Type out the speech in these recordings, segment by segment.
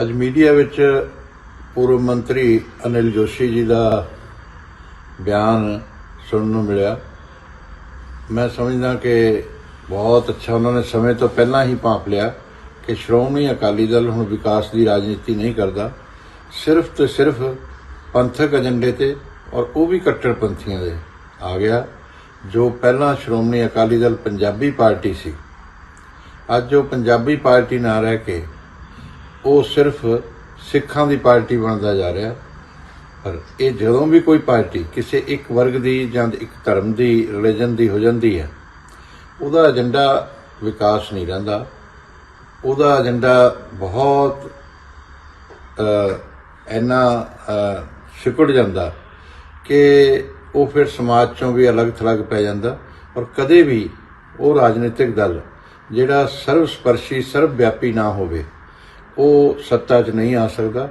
ਅੱਜ ਮੀਡੀਆ ਵਿੱਚ ਪੂਰਵ ਮੰਤਰੀ ਅਨਿਲ ਜੋਸ਼ੀ ਜੀ ਦਾ ਬਿਆਨ ਸੁਣਨ ਨੂੰ ਮਿਲਿਆ। ਮੈਂ ਸਮਝਦਾ ਕਿ ਬਹੁਤ ਅੱਛਾ ਉਹਨਾਂ ਨੇ ਸਮੇਂ ਤੋਂ ਪਹਿਲਾਂ ਹੀ ਭਾਂਪ ਲਿਆ ਕਿ ਸ਼੍ਰੋਮਣੀ ਅਕਾਲੀ ਦਲ ਹੁਣ ਵਿਕਾਸ ਦੀ ਰਾਜਨੀਤੀ ਨਹੀਂ ਕਰਦਾ। ਸਿਰਫ ਤੇ ਸਿਰਫ ਪੰਥਕ ਏਜੰਡੇ ਤੇ ਔਰ ਉਹ ਵੀ ਕੱਟੜਪੰਥੀਆਂ ਦੇ ਆ ਗਿਆ, ਜੋ ਪਹਿਲਾਂ ਸ਼੍ਰੋਮਣੀ ਅਕਾਲੀ ਦਲ ਪੰਜਾਬੀ ਪਾਰਟੀ ਸੀ। ਅੱਜ ਉਹ ਪੰਜਾਬੀ ਪਾਰਟੀ ਨਾ ਰਹਿ ਕੇ ਉਹ ਸਿਰਫ ਸਿੱਖਾਂ ਦੀ ਪਾਰਟੀ ਬਣਦਾ ਜਾ ਰਿਹਾ। ਪਰ ਇਹ ਜਦੋਂ ਵੀ ਕੋਈ ਪਾਰਟੀ ਕਿਸੇ ਇੱਕ ਵਰਗ ਦੀ ਜਾਂ ਇੱਕ ਧਰਮ ਦੀ ਰਿਲੀਜਨ ਦੀ ਹੋ ਜਾਂਦੀ ਹੈ ਉਹਦਾ ਏਜੰਡਾ ਵਿਕਾਸ ਨਹੀਂ ਰਹਿੰਦਾ। ਉਹਦਾ ਏਜੰਡਾ ਬਹੁਤ ਇੰਨਾ ਅ, ਸਿਕੜ ਜਾਂਦਾ ਕਿ ਉਹ ਫਿਰ ਸਮਾਜ ਚੋਂ ਵੀ ਅਲੱਗ ਥਲੱਗ ਪੈ ਜਾਂਦਾ ਔਰ ਕਦੇ ਵੀ ਉਹ ਰਾਜਨੀਤਿਕ ਦਲ ਜਿਹੜਾ ਸਰਵ ਸਪਰਸ਼ੀ ਸਰਵ ਵਿਆਪੀ ਨਾ ਹੋਵੇ। ਉਹ ਸੱਤਾ 'ਚ ਨਹੀਂ ਆ ਸਕਦਾ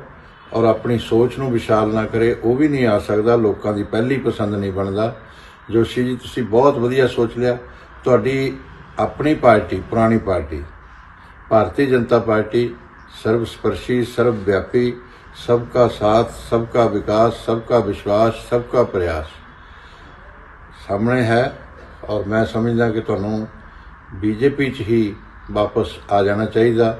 ਔਰ ਆਪਣੀ ਸੋਚ ਨੂੰ ਵਿਸ਼ਾਲ ਨਾ ਕਰੇ, ਉਹ ਵੀ ਨਹੀਂ ਆ ਸਕਦਾ, ਲੋਕਾਂ ਦੀ ਪਹਿਲੀ ਪਸੰਦ ਨਹੀਂ ਬਣਦਾ। ਜੋਸ਼ੀ ਜੀ, ਤੁਸੀਂ ਬਹੁਤ ਵਧੀਆ ਸੋਚ ਲਿਆ। ਤੁਹਾਡੀ ਆਪਣੀ ਪਾਰਟੀ, ਪੁਰਾਣੀ ਪਾਰਟੀ, ਭਾਰਤੀ ਜਨਤਾ ਪਾਰਟੀ ਸਰਵ ਸਪਰਸ਼ੀ ਸਰਵ ਵਿਆਪੀ ਸਭ ਕਾ ਸਾਥ ਸਭ ਕਾ ਵਿਕਾਸ ਸਭ ਕਾ ਵਿਸ਼ਵਾਸ ਸਭ ਕਾ ਪ੍ਰਯਾਸ। ਸਾਹਮਣੇ ਹੈ ਔਰ ਮੈਂ ਸਮਝਦਾ ਕਿ ਤੁਹਾਨੂੰ ਬੀਜੇਪੀ 'ਚ ਹੀ ਵਾਪਸ ਆ ਜਾਣਾ ਚਾਹੀਦਾ।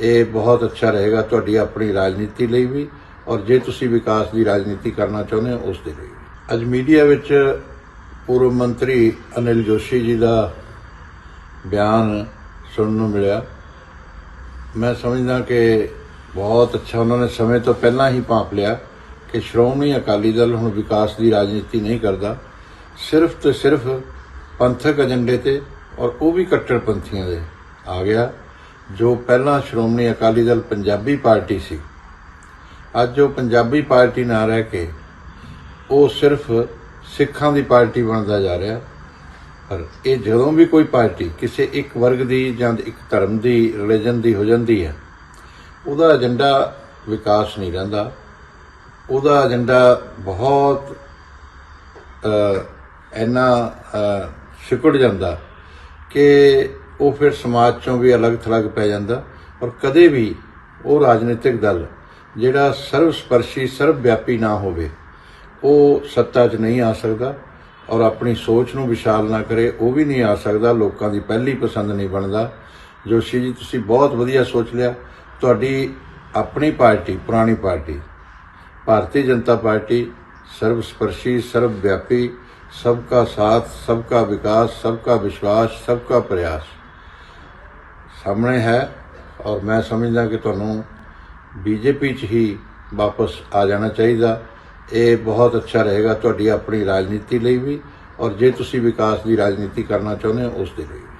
ਇਹ ਬਹੁਤ ਅੱਛਾ ਰਹੇਗਾ ਤੁਹਾਡੀ ਆਪਣੀ ਰਾਜਨੀਤੀ ਲਈ ਵੀ ਔਰ ਜੇ ਤੁਸੀਂ ਵਿਕਾਸ ਦੀ ਰਾਜਨੀਤੀ ਕਰਨਾ ਚਾਹੁੰਦੇ ਹੋ ਉਸ ਦੇ ਲਈ ਵੀ। ਅੱਜ ਮੀਡੀਆ ਵਿੱਚ ਪੂਰਵ ਮੰਤਰੀ ਅਨਿਲ ਜੋਸ਼ੀ ਜੀ ਦਾ ਬਿਆਨ ਸੁਣਨ ਨੂੰ ਮਿਲਿਆ। ਮੈਂ ਸਮਝਦਾ ਕਿ ਬਹੁਤ ਅੱਛਾ ਉਹਨਾਂ ਨੇ ਸਮੇਂ ਤੋਂ ਪਹਿਲਾਂ ਹੀ ਭਾਂਪ ਲਿਆ ਕਿ ਸ਼੍ਰੋਮਣੀ ਅਕਾਲੀ ਦਲ ਹੁਣ ਵਿਕਾਸ ਦੀ ਰਾਜਨੀਤੀ ਨਹੀਂ ਕਰਦਾ। ਸਿਰਫ ਤੇ ਸਿਰਫ ਪੰਥਕ ਏਜੰਡੇ ਤੇ ਔਰ ਉਹ ਵੀ ਕੱਟੜਪੰਥੀਆਂ ਦੇ ਆ ਗਿਆ। ਜੋ ਪਹਿਲਾਂ ਸ਼੍ਰੋਮਣੀ ਅਕਾਲੀ ਦਲ ਪੰਜਾਬੀ ਪਾਰਟੀ ਸੀ ਅੱਜ ਉਹ ਪੰਜਾਬੀ ਪਾਰਟੀ ਨਾ ਰਹਿ ਕੇ ਉਹ ਸਿਰਫ ਸਿੱਖਾਂ ਦੀ ਪਾਰਟੀ ਬਣਦਾ ਜਾ ਰਿਹਾ। ਪਰ ਇਹ ਜਦੋਂ ਵੀ ਕੋਈ ਪਾਰਟੀ ਕਿਸੇ ਇੱਕ ਵਰਗ ਦੀ ਜਾਂ ਇੱਕ ਧਰਮ ਦੀ ਰਿਲੀਜਨ ਦੀ ਹੋ ਜਾਂਦੀ ਹੈ ਉਹਦਾ ਏਜੰਡਾ ਵਿਕਾਸ ਨਹੀਂ ਰਹਿੰਦਾ। ਉਹਦਾ ਏਜੰਡਾ ਬਹੁਤ ਅ, ਇੰਨਾ ਅ, ਸਿਕੜ ਜਾਂਦਾ ਕਿ ਉਹ ਫਿਰ ਸਮਾਜ ਚੋਂ ਵੀ ਅਲੱਗ ਥਲੱਗ ਪੈ ਜਾਂਦਾ ਔਰ ਕਦੇ ਵੀ ਉਹ ਰਾਜਨੀਤਿਕ ਦਲ ਜਿਹੜਾ ਸਰਵ ਸਪਰਸ਼ੀ ਸਰਵ ਵਿਆਪੀ ਨਾ ਹੋਵੇ, ਉਹ ਸੱਤਾ 'ਚ ਨਹੀਂ ਆ ਸਕਦਾ ਔਰ ਆਪਣੀ ਸੋਚ ਨੂੰ ਵਿਸ਼ਾਲ ਨਾ ਕਰੇ, ਉਹ ਵੀ ਨਹੀਂ ਆ ਸਕਦਾ, ਲੋਕਾਂ ਦੀ ਪਹਿਲੀ ਪਸੰਦ ਨਹੀਂ ਬਣਦਾ। ਜੋਸ਼ੀ ਜੀ, ਤੁਸੀਂ ਬਹੁਤ ਵਧੀਆ ਸੋਚ ਲਿਆ। ਤੁਹਾਡੀ ਆਪਣੀ ਪਾਰਟੀ, ਪੁਰਾਣੀ ਪਾਰਟੀ, ਭਾਰਤੀ ਜਨਤਾ ਪਾਰਟੀ ਸਰਵ ਸਪਰਸ਼ੀ ਸਰਵ ਵਿਆਪੀ ਸਭ ਦਾ ਸਾਥ, ਸਭ ਦਾ ਵਿਕਾਸ, ਸਭ ਦਾ ਵਿਸ਼ਵਾਸ, ਸਭ ਦਾ ਪ੍ਰਯਾਸ। ਸਾਹਮਣੇ ਹੈ ਔਰ ਮੈਂ ਸਮਝਦਾ ਕਿ ਤੁਹਾਨੂੰ ਬੀਜੇਪੀ 'ਚ ਹੀ ਵਾਪਸ ਆ ਜਾਣਾ ਚਾਹੀਦਾ ਇਹ ਬਹੁਤ ਅੱਛਾ ਰਹੇਗਾ ਤੁਹਾਡੀ ਆਪਣੀ ਰਾਜਨੀਤੀ ਲਈ ਵੀ ਔਰ ਜੇ ਤੁਸੀਂ ਵਿਕਾਸ ਦੀ ਰਾਜਨੀਤੀ ਕਰਨਾ ਚਾਹੁੰਦੇ ਹੋ, ਉਸ ਦੇ ਲਈ ਵੀ।